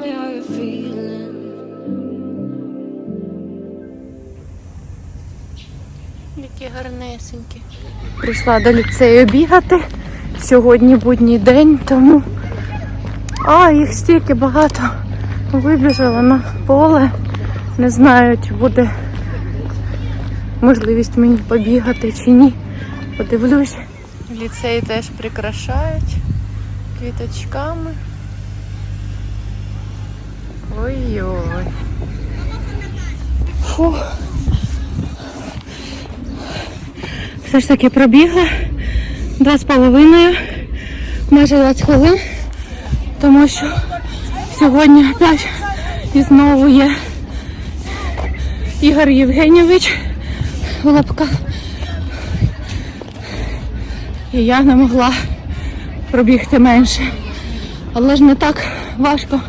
me how you're feeling. Які гарнесенькі. Прийшла до ліцею бігати. Сьогодні будній день, тому а, їх стільки багато вибіжало на поле. Не знаю, чи буде можливість мені побігати чи ні. Подивлюсь. Ліцей теж прикрашають квіточками. Ой-ой. Фух. Все ж таки пробігла два з половиною, майже 20 хвилин, тому що сьогодні опять і знову є Ігор Євгенійович в лапках. І я не могла пробігти менше. Але ж не так важко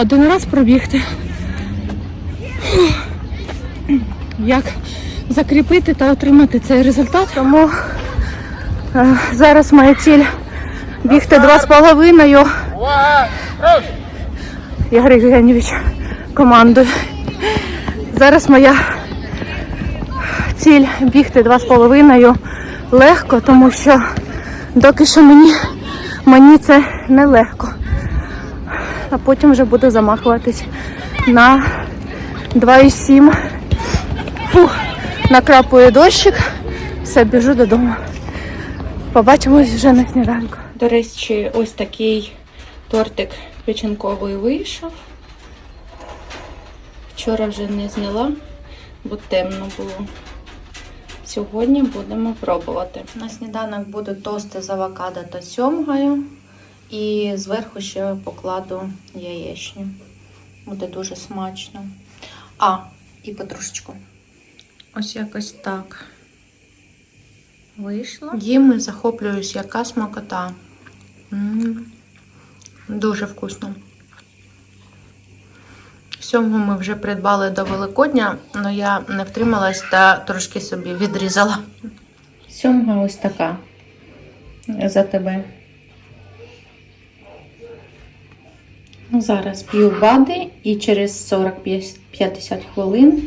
один раз пробігти. Як закріпити та отримати цей результат. Тому е, зараз моя ціль бігти два з половиною. Ігор Євгенійович командує. Зараз моя ціль бігти два з половиною легко, тому що доки що мені, мені це не легко. А потім вже буду замахуватись на 2,7. Фух, накрапує дощик, все, біжу додому. Побачимось вже на сніданку. До речі, ось такий тортик печінковий вийшов. Вчора вже не зняла, бо темно було. Сьогодні будемо пробувати. На сніданок будуть тости з авокадо та сьомгою. І зверху ще покладу яєчню. Буде дуже смачно. А, і петрушечку. Ось якось так вийшло. Їм і захоплююсь, яка смакота. М, Дуже вкусно. Сьомгу ми вже придбали до Великодня, але я не втрималась та трошки собі відрізала. Сьомга ось така. За тебе. Зараз п'ю бади і через 40-50 хвилин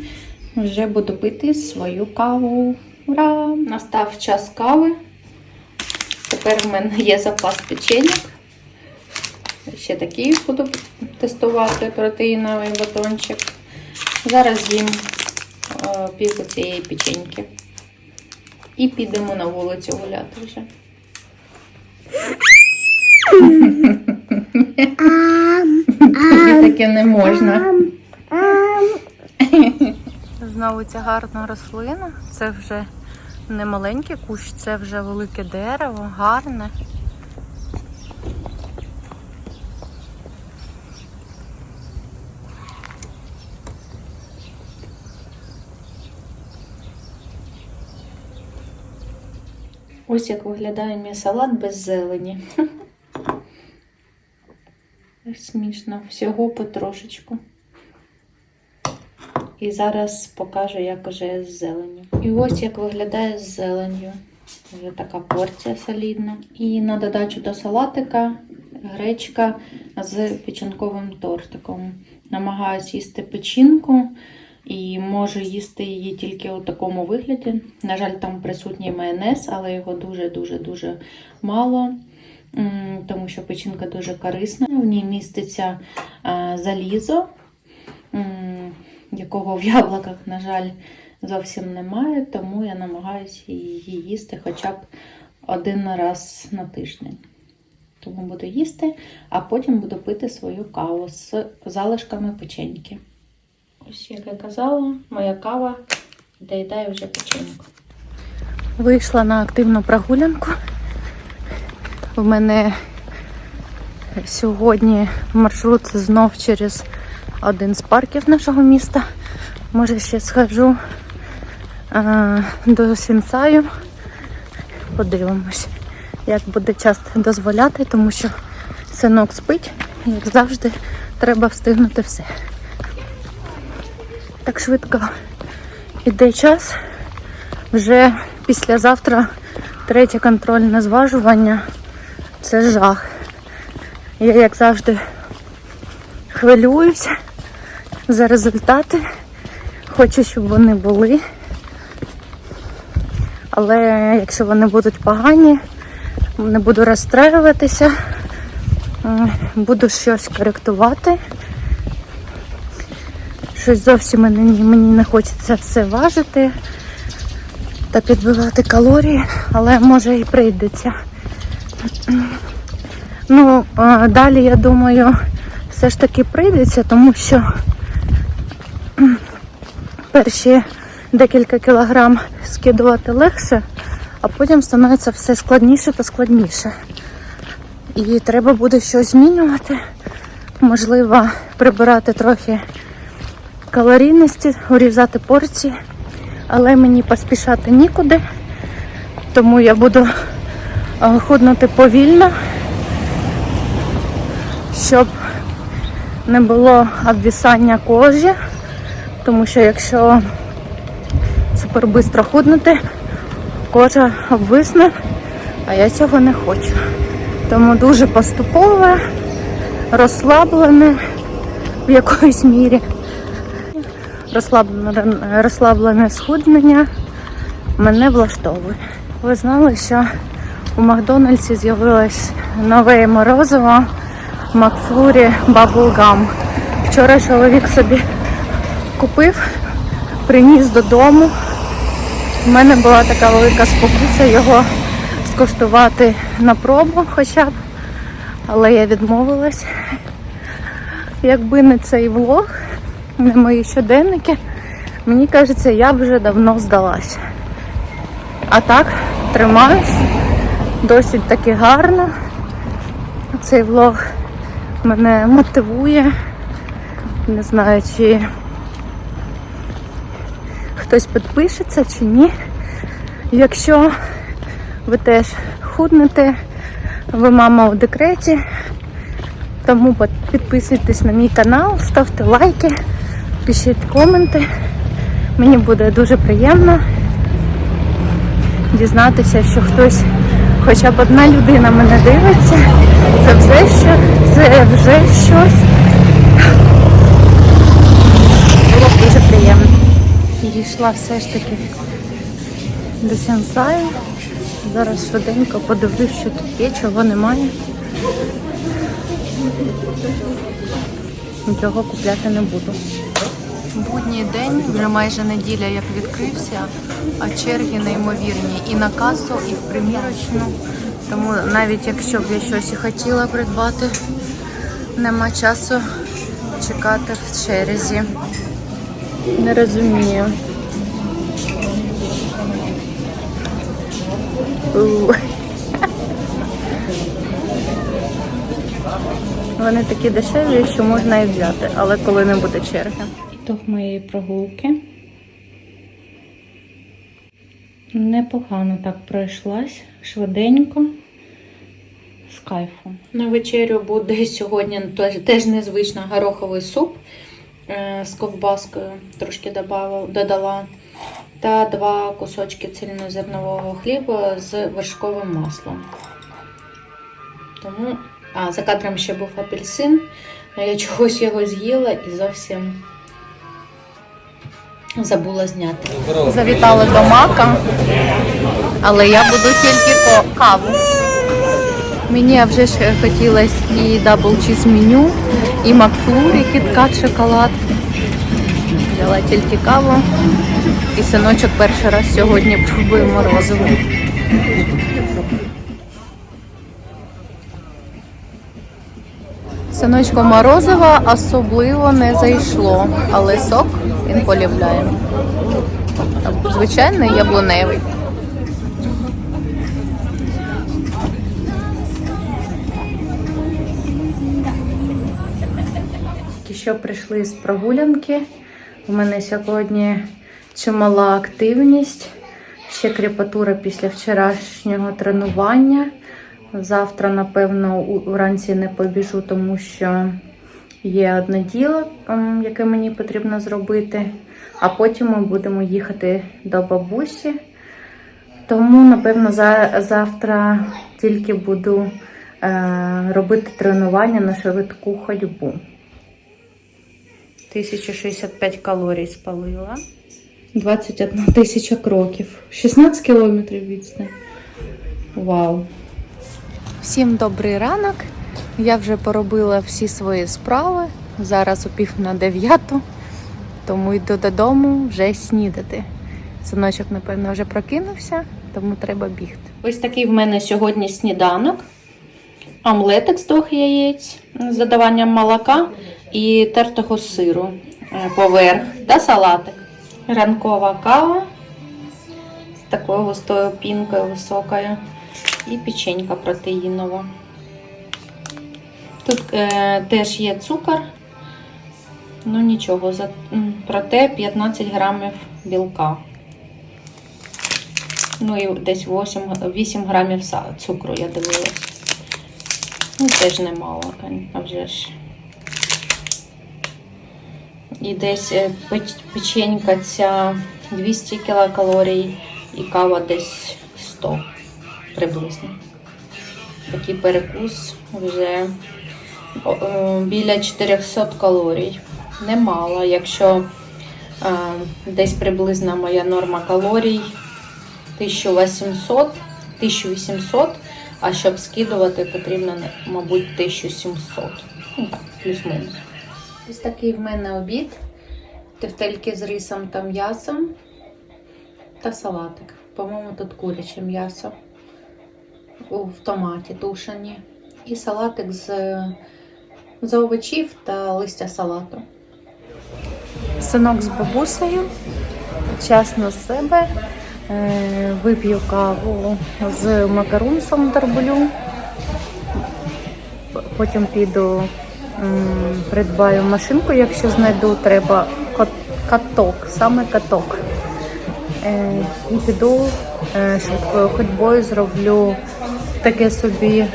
вже буду пити свою каву. Ура! Настав час кави. Тепер в мене є запас печеньок. Ще такий буду тестувати протеїновий батончик. Зараз з'їм е, пів цієї печеньки. І підемо на вулицю гуляти вже. Тобі таке не можна. Знову ця гарна рослина. Це вже не маленький кущ, це вже велике дерево, гарне. Ось як виглядає мій салат без зелені. Смішно, всього потрошечку. І зараз покажу, як уже з зеленню. І ось як виглядає з зеленню. Вже така порція солідна. І на додачу до салатика гречка з печінковим тортиком. Намагаюсь їсти печінку і можу їсти її тільки у такому вигляді. На жаль, там присутній майонез, але його дуже-дуже-дуже мало. Тому що печінка дуже корисна. В ній міститься залізо, якого в яблуках, на жаль, зовсім немає, тому я намагаюся її їсти хоча б один раз на тиждень. Тому буду їсти, а потім буду пити свою каву з залишками печеньки. Ось, як я казала, моя кава доїдає вже печеньку. Вийшла на активну прогулянку. У мене сьогодні маршрут знов через один з парків нашого міста. Може, ще схожу а, до Сінсаю. Подивимось, як буде час дозволяти, тому що синок спить, і, як завжди, треба встигнути все. Так швидко іде час. Вже післязавтра третє контрольне зважування. Це жах. Я, як завжди, хвилююся за результати. Хочу, щоб вони були. Але якщо вони будуть погані, не буду розстраюватися, буду щось коректувати. Щось зовсім мені, мені не хочеться все важити та підбивати калорії, але може і прийдеться. Ну, далі, я думаю, все ж таки прийдеться, тому що перші декілька кілограм скидувати легше, а потім становиться все складніше та складніше. І треба буде щось змінювати. Можливо, прибирати трохи калорійності, урізати порції, але мені поспішати нікуди, тому я буду худнути повільно, щоб не було обвісання кожі, тому що якщо супер швидко худнути, кожа обвисне, а я цього не хочу. Тому дуже поступове, розслаблене в якоїсь мірі. Розслаблене, розслаблене схуднення мене влаштовує. Ви знали, що у Макдональдсі з'явилось нове морозиво Макфлурі Bubblegum. Вчора чоловік собі купив, приніс додому. У мене була така велика спокуса його скуштувати на пробу хоча б, але я відмовилась. Якби не цей влог, не мої щоденники, мені кажеться, я б вже давно здалась. А так, тримаюсь, досить таки гарно. Цей влог мене мотивує. Не знаю, чи хтось підпишеться чи ні. Якщо ви теж худнете, ви мама у декреті, тому підписуйтесь на мій канал, ставте лайки, пишіть коменти. Мені буде дуже приємно дізнатися, що хтось, хоча б одна людина мене дивиться. Це вже що, це вже щось. Було дуже приємно. Дійшла все ж таки до Сенсаю. Зараз швиденько подивлюсь, що тут є, чого немає. Нічого купляти не буду. Будній день, вже майже неділя як відкрився, а черги неймовірні і на касу, і в примірочну. Тому навіть якщо б я щось і хотіла придбати, нема часу чекати в черзі. Не розумію. Вони такі дешеві, що можна і взяти, але коли не буде черги. Ітог моєї прогулки. Непогано так пройшлась, швиденько, з кайфом. На вечерю буде сьогодні теж, незвично гороховий суп е, з ковбаскою, трошки додала, та два кусочки цільнозернового хліба з вершковим маслом. Тому, а за кадром ще був апельсин, а я чогось його з'їла і зовсім забула зняти. Завітали до мака, але я буду тільки по каву. Мені вже ж хотілося і дабл чіз меню, і Макфлурі, кіткат, шоколад. Взяла тільки каву. І синочок перший раз сьогодні пробує морозиво. Синочко морозива особливо не зайшло, але сок він полюбляє. Звичайний яблуневий. Що прийшли з прогулянки. У мене сьогодні чимала активність, ще кріпатура після вчорашнього тренування. Завтра, напевно, вранці не побіжу, тому що є одне діло, ем, яке мені потрібно зробити. А потім ми будемо їхати до бабусі. Тому, напевно, за, завтра тільки буду е, робити тренування на швидку ходьбу. 1065 калорій спалила. 21 тисяча кроків. 16 кілометрів відстань. Вау. Всім добрий ранок. Я вже поробила всі свої справи. Зараз о пів на дев'яту, тому йду додому вже снідати. Синочок, напевно, вже прокинувся, тому треба бігти. Ось такий в мене сьогодні сніданок. Омлетик з двох яєць з додаванням молока і тертого сиру е, поверх та салатик. Ранкова кава з такою густою пінкою високою. І печенька протеїнова. Тут е, теж є цукор. Ну нічого, за, проте 15 грамів білка. Ну і десь 8, 8 грамів цукру я дивилась. Ну, теж немало, а вже ж. І десь е, печенька ця 200 кілокалорій і кава десь 100 приблизно. Такий перекус вже е, біля 400 калорій. Немало, якщо е, десь приблизна моя норма калорій 1800, 1800, а щоб скидувати, потрібно, мабуть, 1700. Ну плюс-мінус. Ось такий в мене обід. Тефтельки з рисом та м'ясом та салатик. По-моєму, тут куряче м'ясо в томаті тушені. І салатик з, з овочів та листя салату. Синок з бабусею. Час на себе. Е, Вип'ю каву з макарунсом дорблю. Потім піду придбаю машинку, якщо знайду, треба каток, саме каток. Е, І піду е, швидкою ходьбою, зроблю таке собі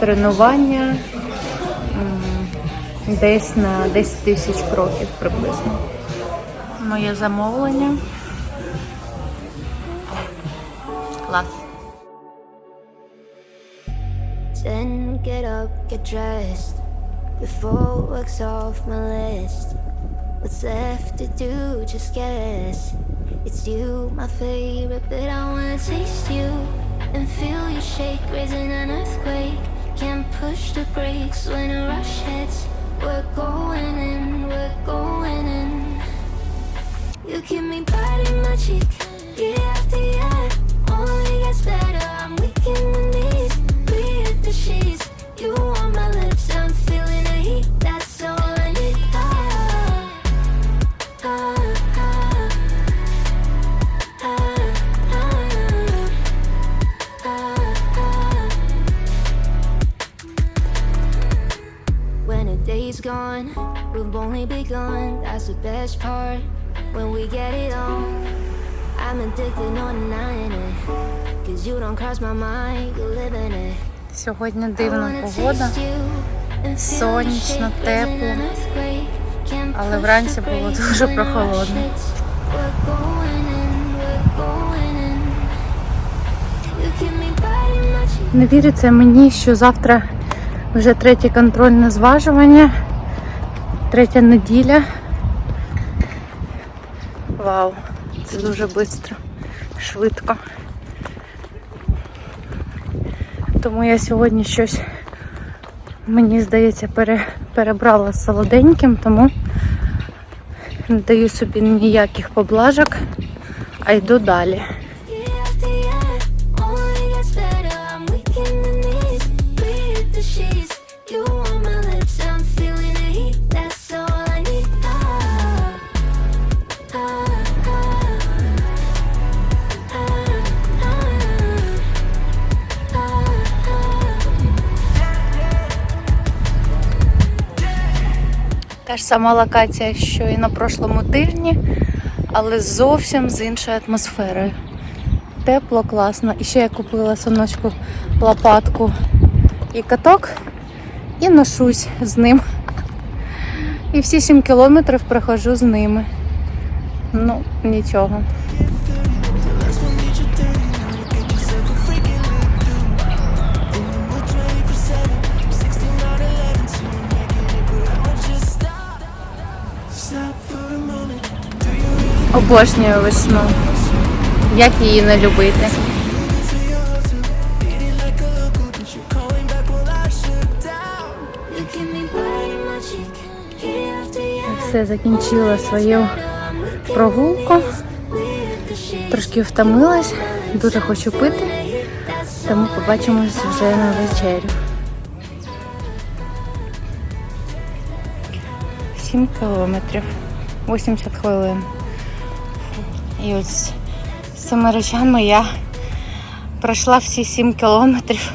тренування десь на 10 тисяч кроків приблизно. Моє замовлення. Клас. Then get up, get dressed before work's off my list. What's left to do? Just guess. It's you, my favorite, but I wanna taste you and feel you shake, raising an earthquake. Can't push the brakes when a rush hits. We're going in, we're going in. You keep me biting my cheek, year I'm addicted on denying it. Cause you don't cross my mind, you live in it. Сьогодні дивна погода, сонячно, тепло. Але вранці було дуже прохолодно. Не віриться мені, що завтра вже третє контрольне зважування, третя неділя. Вау, це дуже швидко, швидко. Тому я сьогодні щось, мені здається, пере, перебрала з солоденьким, тому не даю собі ніяких поблажок, а йду далі. Та ж сама локація, що і на прошлому тижні, але зовсім з іншою атмосферою. Тепло, класно. І ще я купила соночку лопатку і каток і ношусь з ним. І всі 7 кілометрів прохожу з ними. Ну, нічого. Обожнюю весну. Як її не любити? Все закінчила свою прогулку. Трошки втомилась, дуже хочу пити, тому побачимось вже на вечерю. 7 кілометрів, 80 хвилин. І ось з цими речами я пройшла всі 7 кілометрів.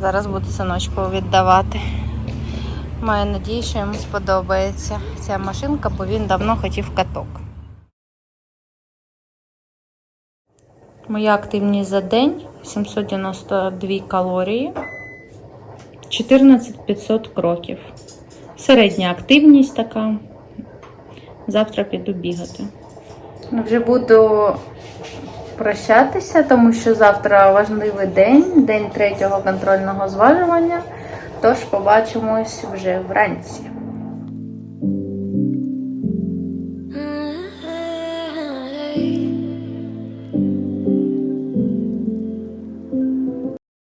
Зараз буду синочку віддавати. Маю надію, що йому сподобається ця машинка, бо він давно хотів каток. Моя активність за день 792 калорії, 14 500 кроків. Середня активність така. Завтра піду бігати. Ну, Вже буду прощатися, тому що завтра важливий день, день третього контрольного зважування. Тож побачимось вже вранці.